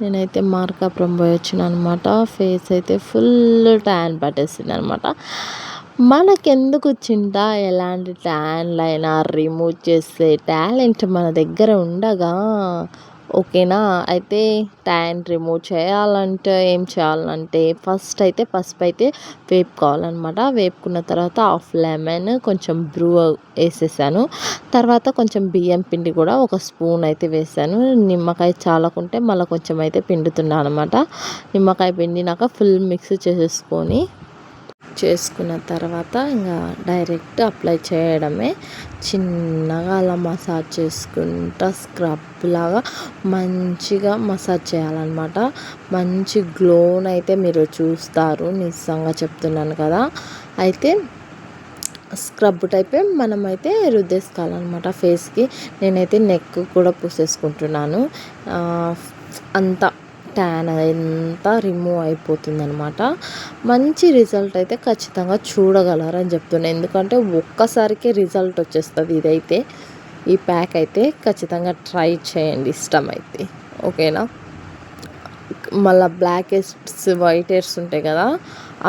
నేనైతే మార్కాపురం పోయి వచ్చిన అనమాట ఫేస్ అయితే ఫుల్ ట్యాన్ పట్టేసింది అనమాట మనకెందుకు చింత? ఎలాంటి ట్యాన్లైనా రిమూవ్ చేసే టాలెంట్ మన దగ్గర ఉండగా ఓకేనా? అయితే ట్యాన్ రిమూవ్ చేయాలంటే ఏం చేయాలంటే ఫస్ట్ అయితే పసుపు అయితే వేపుకోవాలన్నమాట వేపుకున్న తర్వాత హాఫ్ లెమన్ కొంచెం బ్రూ వేసేసాను. తర్వాత కొంచెం బియ్యం పిండి కూడా ఒక స్పూన్ అయితే వేసాను. నిమ్మకాయ చాలకుంటే మళ్ళీ కొంచెం అయితే పిండుతున్నాను అనమాట నిమ్మకాయ పిండినాక ఫుల్ మిక్స్ చేసేసుకొని చేసుకున్న తర్వాత ఇంకా డైరెక్ట్ అప్లై చేయడమే. చిన్నగా అలా మసాజ్ చేసుకుంటా స్క్రబ్ లాగా మంచిగా మసాజ్ చేయాలన్నమాట. మంచి గ్లోన్ అయితే మీరు చూస్తారు నిజంగా చెప్తున్నాను కదా. అయితే స్క్రబ్ టైపే మనమైతే రుద్దేసుకోవాలన్నమాట ఫేస్కి. నేనైతే నెక్ కూడా పూసేసుకుంటున్నాను. అంతా ట్యాన్ అంతా రిమూవ్ అయిపోతుందనమాట మంచి రిజల్ట్ అయితే ఖచ్చితంగా చూడగలరని చెప్తున్నాను ఎందుకంటే ఒక్కసారికే రిజల్ట్ వచ్చేస్తుంది ఇదైతే. ఈ ప్యాక్ అయితే ఖచ్చితంగా ట్రై చేయండి. ఇష్టమైతే. ఓకేనా మళ్ళీ బ్లాక్ హెడ్స్ వైట్ హెడ్స్ ఉంటాయి కదా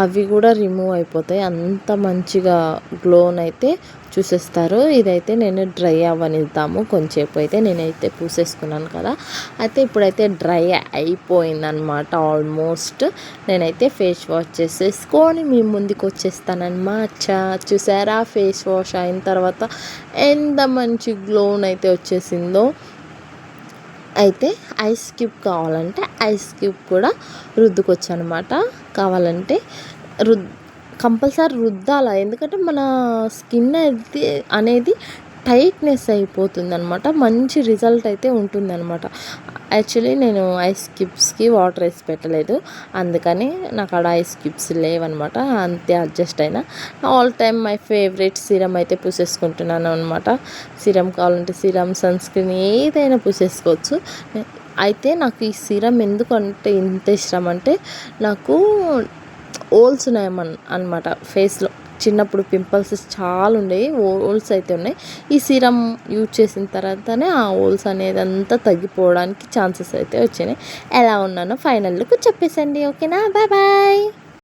అవి కూడా రిమూవ్ అయిపోతాయి. అంత మంచిగా గ్లోన్ అయితే చూసేస్తారు. ఇదైతే నేను డ్రై అవ్వనిద్దాము. కొంచెంసేపు అయితే నేనైతే పూసేసుకున్నాను కదా. అయితే ఇప్పుడైతే డ్రై అయిపోయిందనమాట ఆల్మోస్ట్. నేనైతే ఫేస్ వాష్ చేసేసుకొని మీ ముందుకు వచ్చేస్తానమాట చూసారా? ఫేస్ వాష్ అయిన తర్వాత ఎంత మంచి గ్లోన్ అయితే వచ్చేసిందో. అయితే ఐస్ క్యూబ్ కావాలంటే ఐస్ క్యూబ్ కూడా రుద్దుకొచ్చు అనమాట కావాలంటే రుద్ కంపల్సరీ రుద్దాల? ఎందుకంటే మన స్కిన్ అయితే అనేది టైట్నెస్ అయిపోతుంది అనమాట మంచి రిజల్ట్ అయితే ఉంటుందన్నమాట. యాక్చువల్లీ నేను ఐస్ క్యూబ్స్కి వాటర్ వేసి పెట్టలేదు. అందుకని నాకు ఆడ ఐస్ క్యూబ్స్ లేవనమాట అంతే అడ్జస్ట్ అయినా. All time my favourite serum అయితే పూసేసుకుంటున్నాను అనమాట సిరమ్ కావాలంటే సిరమ్ సన్ స్క్రీన్ ఏదైనా పూసేసుకోవచ్చు. అయితే నాకు ఈ సిరమ్ ఎందుకంటే ఇంత ఇష్టం అంటే నాకు ఓల్స్ ఉన్నాయమన్ అనమాట ఫేస్లో చిన్నప్పుడు పింపుల్స్ చాలా ఉండేవి హోల్స్ అయితే ఉన్నాయి. ఈ సీరం యూజ్ చేసిన తర్వాతనే ఆ హోల్స్ అనేది అంతా తగ్గిపోవడానికి ఛాన్సెస్ అయితే వచ్చినాయి. ఎలా ఉన్నానో ఫైనల్ లుక్ చెప్పేసండి ఓకేనా? Bye bye!